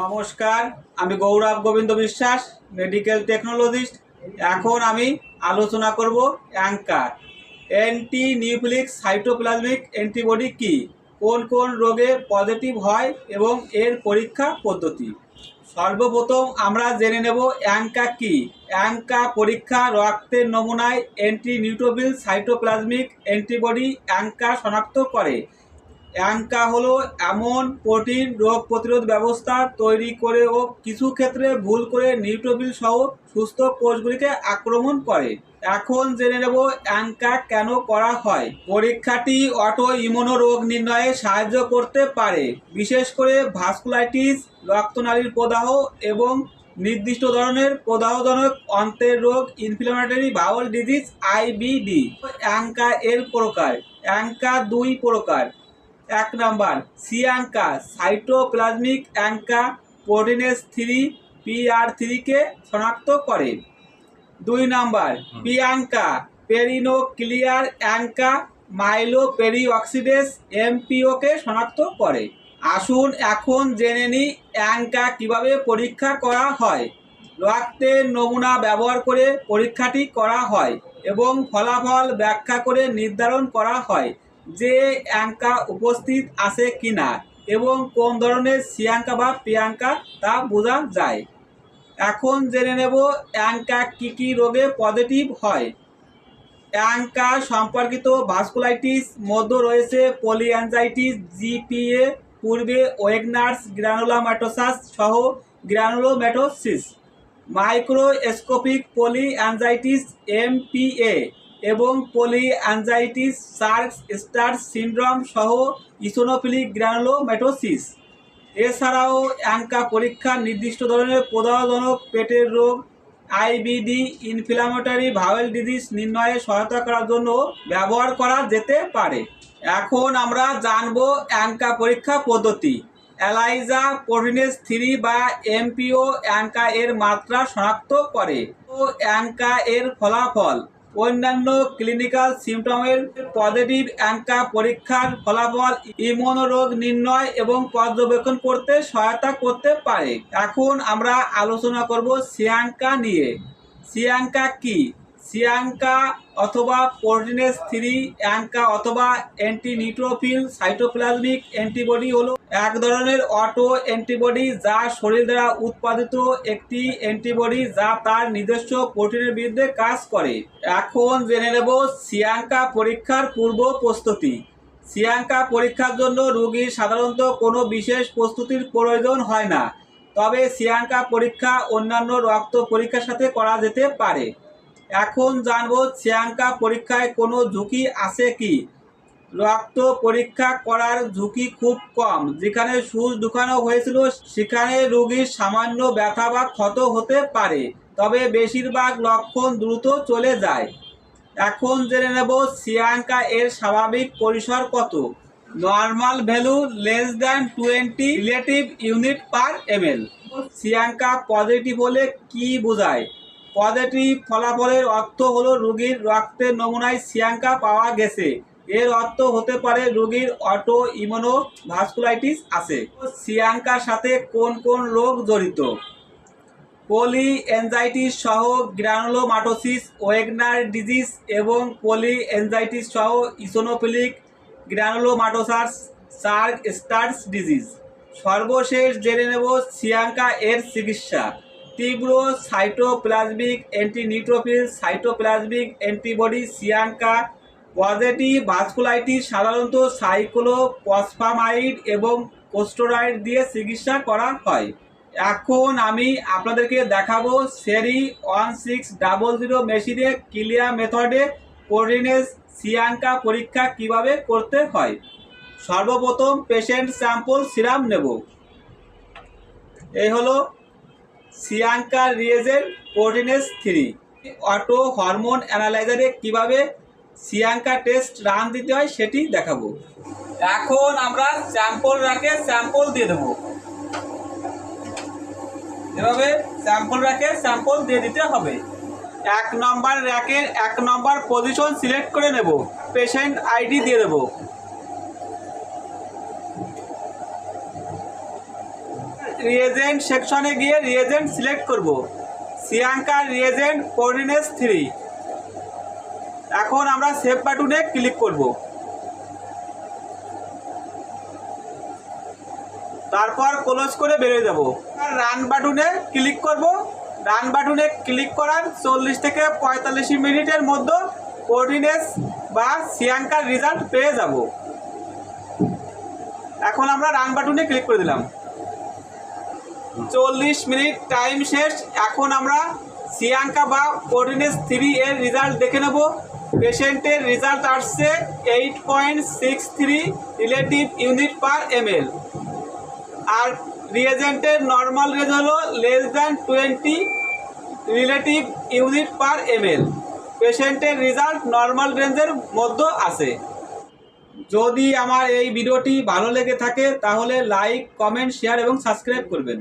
নমস্কার, আমি গৌরব গোবিন্দ বিশ্বাস মেডিকেল টেকনোলজিস্ট এখন আমি আলোচনা করব অ্যাঙ্কার। অ্যান্টি নিউক্লিক সাইটোপ্লাজমিক অ্যান্টিবডি কি? কোন কোন রোগে পজিটিভ হয় এবং এর পরীক্ষা পদ্ধতি? সর্বপ্রথম আমরা জেনে নেব অ্যাঙ্কা কি? অ্যাঙ্কা পরীক্ষা রক্তের নমুনায় anti neutrophil cytoplasmic antibody ANCA শনাক্ত করে। অ্যাঙ্কা হলো এমন প্রোটিন রোগ প্রতিরোধ ব্যবস্থা তৈরি করে ও কিছু ক্ষেত্রে ভুল করে নিউট্রোবিল সহ সুস্থ কোষগুলিকে আক্রমণ করে। এখন জেনে নেব অ্যাঙ্কা কেন করা হয়। পরীক্ষাটি অটো ইমিউনো রোগ নির্ণয়ে সাহায্য করতে পারে, বিশেষ করে ভাস্কুলাইটিস, রক্তনালীর প্রদাহ এবং নির্দিষ্ট ধরনের প্রদাহজনক অন্তের রোগ inflammatory bowel disease IBD ANCA এর প্রকার। অ্যাঙ্কা দুই প্রকার। এক number C ANCA cytoplasmic ANCA proteinase three PR থ্রিকে শনাক্ত করে। দুই number pANCA perinuclear ANCA myeloperoxidase এমপিওকে শনাক্ত করে। আসুন এখন জেনে নিই অ্যাঙ্কা কীভাবে পরীক্ষা করা হয়। রক্তের নমুনা ব্যবহার করে পরীক্ষাটি করা হয় এবং ফলাফল ব্যাখ্যা করে নির্ধারণ করা হয়। যে অ্যাঙ্কা উপস্থিত আছে কি না এবং কোন ধরনের সিয়াঙ্কা বা প্রিয়াঙ্কা তা বোঝা যায়। এখন জেনে নেব অ্যাঙ্কা কী কী রোগে পজিটিভ হয়। অ্যাঙ্কা সম্পর্কিত ভাস্কুলাইটিস মধ্যে রয়েছে পলিঅ্যানজাইটিস, জিপিএ, পূর্বে ওয়েগনার্স গ্রানুলামাটোসাস সহ গ্রানুলোম্যাটোসিস মাইক্রোস্কোপিক পলিঅ্যানজাইটিস, এমপিএ এবং পলিঅ্যানজাইটিস সার্কস স্টার সিন্ড্রোম সহ ইসোনোফিলিক গ্রানুলোম্যাটোসিস এছাড়াও অ্যাঙ্কা পরীক্ষা নির্দিষ্ট ধরনের প্রদাহজনক পেটের রোগ, আইবিডি, ইনফ্লামেটরি, ভাওয়েল ডিজিজ নির্ণয়ে সহায়তা করার জন্য ব্যবহার করা যেতে পারে। এখন আমরা জানব অ্যাঙ্কা পরীক্ষা পদ্ধতি। অ্যালাইজা প্রোটিনেস থ্রি বা এমপিও অ্যাঙ্কা এর মাত্রা শনাক্ত করে। ও অ্যাঙ্কা এর ফলাফল অন্যান্য ক্লিনিক্যাল সিমটমের পজিটিভ অ্যাঙ্কা পরীক্ষার ফলাফল ইমোনোরোগ নির্ণয় এবং পর্যবেক্ষণ করতে সহায়তা করতে পারে। এখন আমরা আলোচনা করব সিয়াঙ্কা নিয়ে। সিয়াঙ্কা কি? সিয়াঙ্কা অথবা প্রোটিনেস থ্রি অ্যাঙ্কা অথবা অ্যান্টি নিউট্রোফিল সাইটোপ্লাজমিক অ্যান্টিবডি হলো এক ধরনের অটো অ্যান্টিবডি যা শরীর দ্বারা উৎপাদিত একটি অ্যান্টিবডি যা তার নিজস্ব প্রোটিনের বিরুদ্ধে কাজ করে। এখন জেনে নেব সিয়াঙ্কা পরীক্ষার পূর্ব প্রস্তুতি। সিয়াঙ্কা পরীক্ষার জন্য রোগীর সাধারণত কোনো বিশেষ প্রস্তুতির প্রয়োজন হয় না, তবে সিয়াঙ্কা পরীক্ষা অন্যান্য রক্ত পরীক্ষার সাথে করা যেতে পারে। এখন জানব সিয়াঙ্কা পরীক্ষায় কোনো ঝুঁকি আছে কি? রক্ত পরীক্ষা করার ঝুঁকি খুব কম। যেখানে সুচ ঢুকানো হয়েছিল, সেখানে রোগীর সামান্য ব্যথা বা ক্ষত হতে পারে, তবে বেশিরভাগ লক্ষণ দ্রুত চলে যায়। এখন জেনে নেব সিয়াঙ্কা এর স্বাভাবিক পরিসর কত। Normal value less than twenty relative unit per ML. C ANCA positive হলে কি বোঝায়? পজিটিভ ফলাফলের অর্থ হলো রোগীর রক্তের নমুনায় সিয়াঙ্কা পাওয়া গেছে। এর অর্থ হতে পারে রোগীর অটো ইমোনো ভাস্কুলাইটিস আছে। সিয়াঙ্কার সাথে কোন কোন রোগ জড়িত? পলি এনজাইটিস সহ গ্রানুলোমাটোসিস ওয়েগনার ডিজিজ এবং পলি এনজাইটিস সহ eosinophilic granulomatosis Churg Strauss disease. সর্বশেষ জেনে নেব সিয়াঙ্কা এর চিকিৎসা। তীব্র cytoplasmic anti neutrophil cytoplasmic antibody cANCA positive vasculitis সাধারণত সাইক্লো পসফামাইড এবং কোস্টোরাইড দিয়ে চিকিৎসা করা হয়। এখন আমি আপনাদেরকে দেখাবো সেরি ওয়ান সিক্স ডাবল জিরো মেশিনে ক্লিয়া মেথডে কোর্ডিনেস সিয়াঙ্কা পরীক্ষা কীভাবে করতে হয়। সর্বপ্রথম পেশেন্ট স্যাম্পল সিরাম নেব। এই হলো সিয়াঙ্কা রিয়েজের কোর্ডিনেস থ্রি। অটো হরমোন অ্যানালাইজারে কীভাবে সিয়াঙ্কা টেস্ট রান দিতে হয়, সেটি দেখাবো। এখন আমরা স্যাম্পল রাখে স্যাম্পল দিয়ে দেবো। এভাবে স্যাম্পল র্যাকে স্যাম্পল দিয়ে দিতে হবে। এক নম্বর র্যাকের এক নম্বর পজিশন সিলেক্ট করে নেব। পেশেন্ট আইডি দিয়ে দেবো। রিয়েজেন্ট সেকশনে গিয়ে রিয়েজেন্ট সিলেক্ট করব। সিয়াঙ্কার রিয়েজেন্ট কোঅর্ডিনেটস থ্রি এখন আমরা সেভ বাটনে ক্লিক করব। তারপর ক্লোজ করে বেরিয়ে যাব। রান বাটনে ক্লিক করব। রান বাটনে ক্লিক করার চল্লিশ থেকে পঁয়তাল্লিশ মিনিটের মধ্যে কোঅর্ডিনেটস বা সিয়াঙ্কার রেজাল্ট পেয়ে যাব। এখন আমরা রান বাটনে ক্লিক করে দিলাম। চল্লিশ মিনিট টাইম শেষ। এখন আমরা সিয়াঙ্কা বা কোঅর্ডিনেটস থ্রি এর রেজাল্ট দেখে নেব। পেশেন্টের রেজাল্ট আসছে eight point six three relative unit per ML. আর রিয়েজেন্টের নর্মাল রেজ হলো less than twenty relative unit per ML. পেশেন্টের রেজাল্ট নর্মাল রেঞ্জের মধ্যে আছে। যদি আমার এই ভিডিওটি ভালো লেগে থাকে, তাহলে লাইক, কমেন্ট, শেয়ার এবং সাবস্ক্রাইব করবেন।